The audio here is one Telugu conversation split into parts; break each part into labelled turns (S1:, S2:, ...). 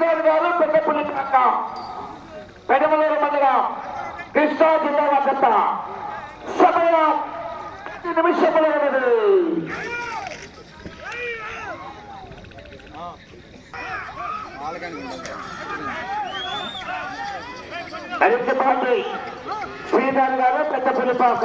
S1: శ్రీధర్ గారు పెద్దపల్లి పక్క పెదమలూరు మండలం కృష్ణా జిల్లా వద్ద. సమయం ఐదు నిమిషములు ఉన్నది. అరిటిపాటి శ్రీధర్ గారు పెద్దపల్లి పాక.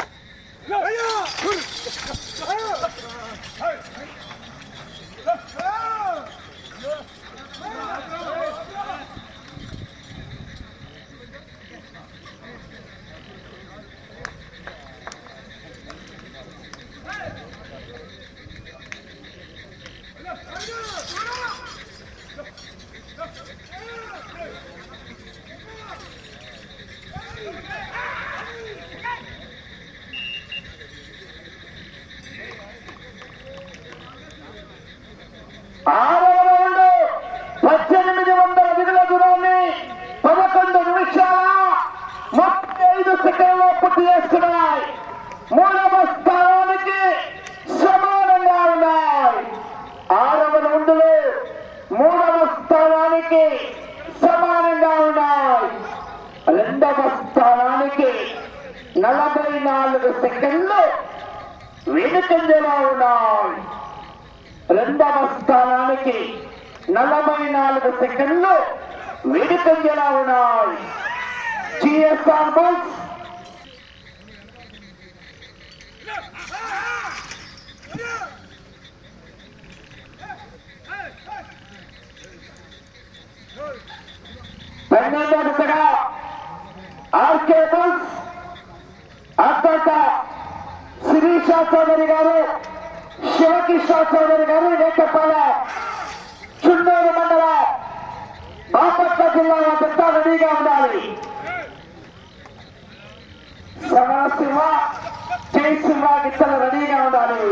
S1: ఆరవ సెకండ్లో పూర్తి చేసుకున్నాయి. మూడవ స్థానానికి సమానంగా ఉన్నాయి. ఆరవ రౌండ్లో మూడవ స్థానానికి సమానంగా ఉన్నాయి. రెండవ స్థానానికి నలభై నాలుగు సెకండ్లు వెనుకంజలా ఉన్నాయి. రెండవ స్థానానికి నలభై నాలుగు సెకండ్లు వెనుకంజలా ఉన్నాయి. జిఎస్ఆర్ బస్ శిరీష చౌదరి గారు శివకిషోర్ చౌదరి గారు నేకపాల చుండూరు మండల బాపట్ల జిల్లా వద్ద రెడీగా ఉండాలి. సమరసింహ జయసింహ గిత్తలు రెడీగా ఉండాలి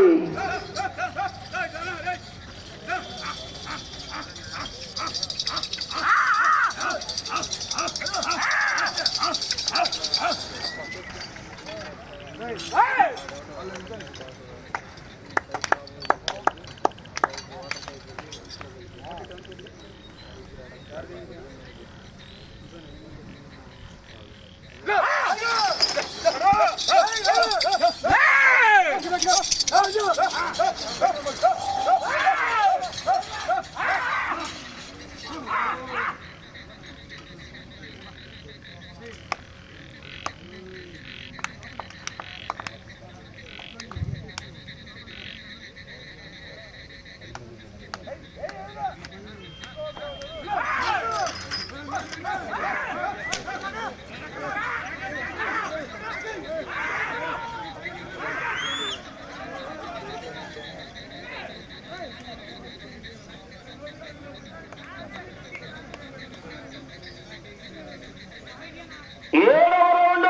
S1: ఏడవ రౌండ్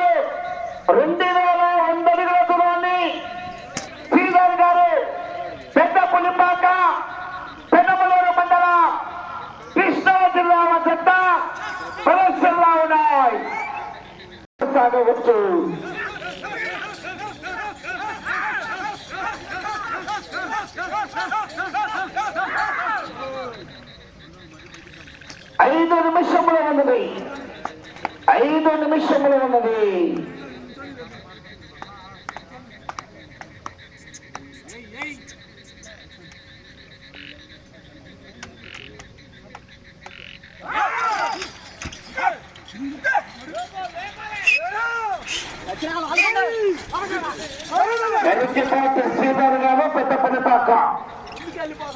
S1: రెండు వేల వంద అడుగుల దూరాన్ని శ్రీధర్ గారు పెద్ద పులిపాక పెద్దమలూరు మండల కృష్ణా జిల్లా వద్ద ప్రదర్శనలో ఉన్నాయి సాగవచ్చు ఐదు నిమిషములు ఉన్నది ఐదు నిమిషములు ఉన్నది శ్రీధర్ గారు పెద్దపల్లిపాక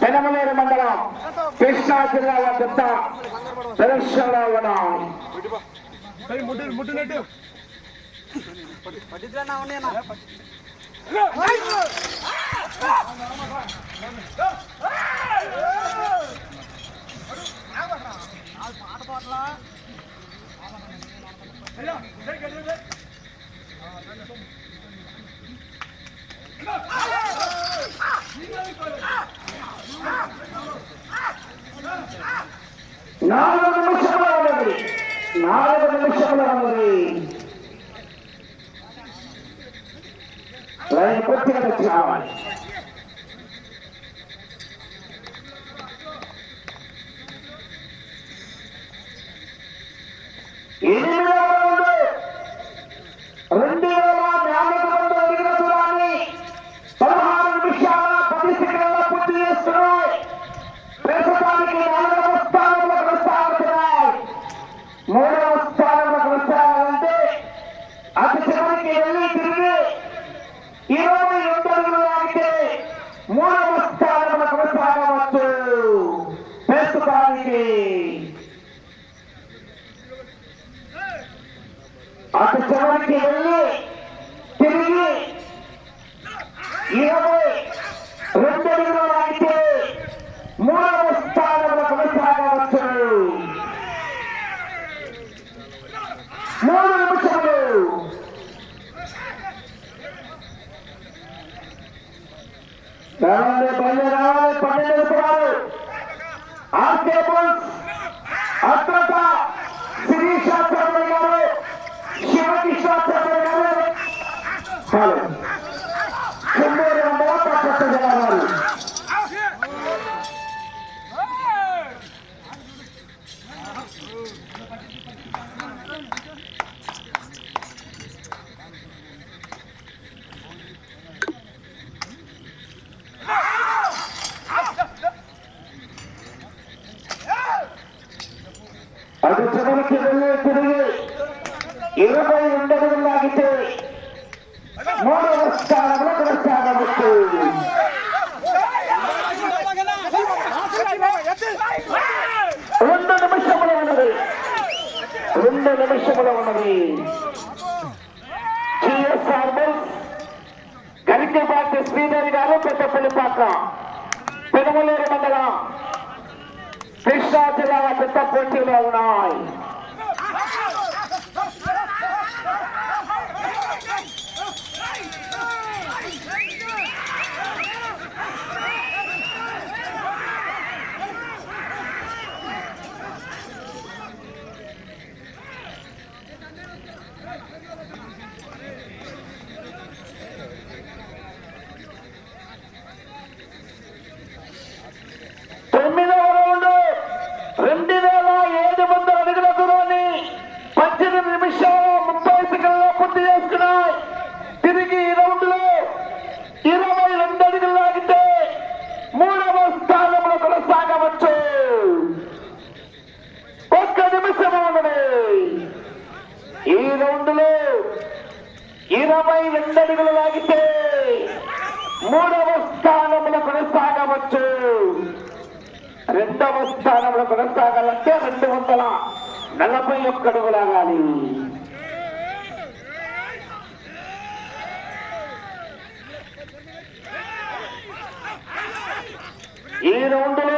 S1: పెనమలేరు మండలం కృష్ణా పెద్ద ప్రదర్శనలో
S2: ఉన్నాం పాట
S3: పాటలా
S1: నాలుగు నిమిషముల ఉన్నది నాలుగు నిమిషముల ఉన్నది లైన్ కొట్టిన అటు చివరికి వెళ్ళి తిరిగి ఇరవై मैदान पहले रहा है पटेल उपराए आपके पंच अत्र का श्री शास्त्र ఉండగులాగితే మూడు స్థానంలో కొనసాగవచ్చు రెండు నిమిషముల ఉన్నది. రెండు నిమిషముల ఉన్నది. జిఎస్ఆర్ బస్ గరికపాటి శ్రీధర్ గారు పెద్దపల్లిపాక పెనుమలూరు మండలం కృష్ణా పెద్ద పోటీలో ఉన్నాయి. రెండవ స్థానంలో కొనసాగాలంటే రెండు వందల నలభై ఒక్క అడుగులాగాలి ఈ రౌండ్లో